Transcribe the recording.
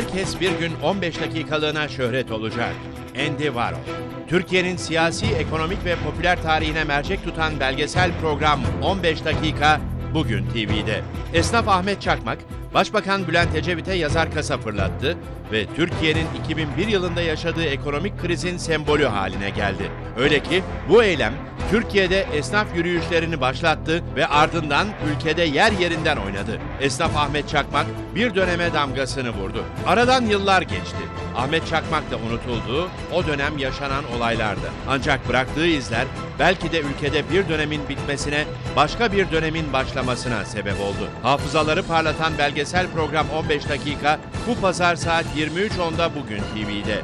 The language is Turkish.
Herkes bir gün 15 dakikalığına şöhret olacak. Andy Warhol. Türkiye'nin siyasi, ekonomik ve popüler tarihine mercek tutan belgesel program 15 dakika bugün TV'de. Esnaf Ahmet Çakmak, Başbakan Bülent Ecevit'e yazar kasa fırlattı ve Türkiye'nin 2001 yılında yaşadığı ekonomik krizin sembolü haline geldi. Öyle ki bu eylem Türkiye'de esnaf yürüyüşlerini başlattı ve ardından ülkede yer yerinden oynadı. Esnaf Ahmet Çakmak bir döneme damgasını vurdu. Aradan yıllar geçti. Ahmet Çakmak da unutuldu, o dönem yaşanan olaylardı. Ancak bıraktığı izler belki de ülkede bir dönemin bitmesine, başka bir dönemin başlamasına sebep oldu. Hafızaları parlatan belgesel program 15 dakika bu pazar saat 23.10'da bugün TV'de.